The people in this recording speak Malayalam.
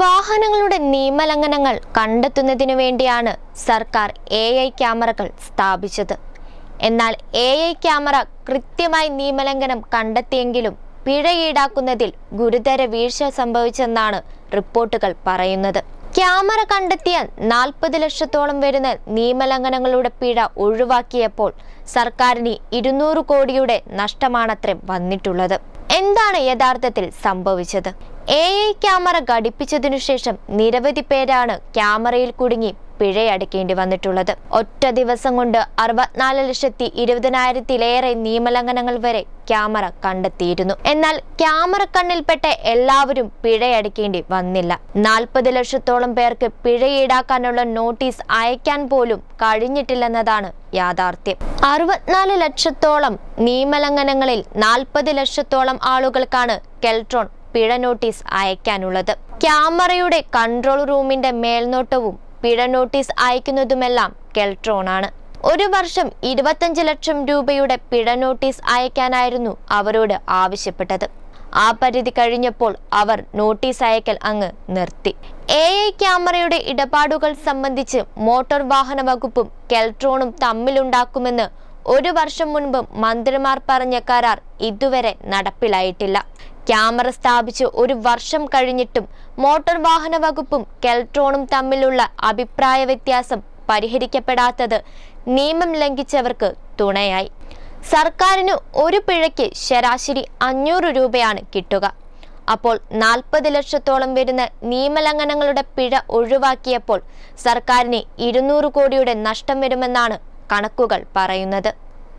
വാഹനങ്ങളുടെ നിയമലംഘനങ്ങൾ കണ്ടെത്തുന്നതിനു വേണ്ടിയാണ് സർക്കാർ എ ഐ ക്യാമറകൾ സ്ഥാപിച്ചത്. എന്നാൽ എ ഐ ക്യാമറ കൃത്യമായി നിയമലംഘനം കണ്ടെത്തിയെങ്കിലും പിഴ ഈടാക്കുന്നതിൽ ഗുരുതര വീഴ്ച സംഭവിച്ചെന്നാണ് റിപ്പോർട്ടുകൾ പറയുന്നത്. ക്യാമറ കണ്ടെത്തിയ നാൽപ്പത് ലക്ഷത്തോളം വരുന്ന നിയമലംഘനങ്ങളുടെ പിഴ ഒഴിവാക്കിയപ്പോൾ സർക്കാരിന് ഇരുന്നൂറ് കോടിയുടെ നഷ്ടമാണത്രേ വന്നിട്ടുള്ളത്. എന്താണ് യഥാർത്ഥത്തിൽ സംഭവിച്ചത്? എ ഐ ക്യാമറ ഘടിപ്പിച്ചതിനു ശേഷം നിരവധി പേരാണ് ക്യാമറയിൽ കുടുങ്ങി പിഴയടക്കേണ്ടി വന്നിട്ടുള്ളത്. ഒറ്റ ദിവസം കൊണ്ട് അറുപത്തിനാല് ലക്ഷത്തി ഇരുപതിനായിരത്തിലേറെ നിയമലംഘനങ്ങൾ വരെ ക്യാമറ കണ്ടെത്തിയിരുന്നു. എന്നാൽ ക്യാമറ കണ്ണിൽപ്പെട്ട എല്ലാവരും പിഴയടക്കേണ്ടി വന്നില്ല. നാൽപ്പത് ലക്ഷത്തോളം പേർക്ക് പിഴ ഈടാക്കാനുള്ള നോട്ടീസ് അയക്കാൻ പോലും കഴിഞ്ഞിട്ടില്ലെന്നതാണ് യാഥാർത്ഥ്യം. അറുപത്തിനാല് ലക്ഷത്തോളം നിയമലംഘനങ്ങളിൽ നാൽപ്പത് ലക്ഷത്തോളം ആളുകൾക്കാണ് കെൽട്രോൺ പിഴ നോട്ടീസ് അയക്കാനുള്ളത്. ക്യാമറയുടെ കൺട്രോൾ റൂമിന്റെ മേൽനോട്ടവും പിഴ നോട്ടീസ് അയക്കുന്നതുമെല്ലാം കെൽട്രോണാണ്. ഒരു വർഷം ഇരുപത്തഞ്ച് ലക്ഷം രൂപയുടെ പിഴ നോട്ടീസ് അയക്കാനായിരുന്നു അവരോട് ആവശ്യപ്പെട്ടത്. ആ പരിധി കഴിഞ്ഞപ്പോൾ അവർ നോട്ടീസ് അയക്കൽ അങ്ങ് നിർത്തി. എ ഐ ക്യാമറയുടെ ഇടപാടുകൾ സംബന്ധിച്ച് മോട്ടോർ വാഹന വകുപ്പും കെൽട്രോണും തമ്മിലുണ്ടാക്കുമെന്ന് ഒരു വർഷം മുൻപ് മന്ത്രിമാർ പറഞ്ഞ കരാർ ഇതുവരെ നടപ്പിലായിട്ടില്ല. ക്യാമറ സ്ഥാപിച്ച് ഒരു വർഷം കഴിഞ്ഞിട്ടും മോട്ടോർ വാഹന വകുപ്പും കെൽട്രോണും തമ്മിലുള്ള അഭിപ്രായ വ്യത്യാസം പരിഹരിക്കപ്പെടാത്തത് നിയമം ലംഘിച്ചവർക്ക് തുണയായി. സർക്കാരിന് ഒരു പിഴയ്ക്ക് ശരാശരി അഞ്ഞൂറ് രൂപയാണ് കിട്ടുക. അപ്പോൾ നാൽപ്പത് ലക്ഷത്തോളം വരുന്ന നിയമലംഘനങ്ങളുടെ പിഴ ഒഴിവാക്കിയപ്പോൾ സർക്കാരിന് ഇരുന്നൂറ് കോടിയുടെ നഷ്ടം വരുമെന്നാണ് കണക്കുകൾ പറയുന്നത്.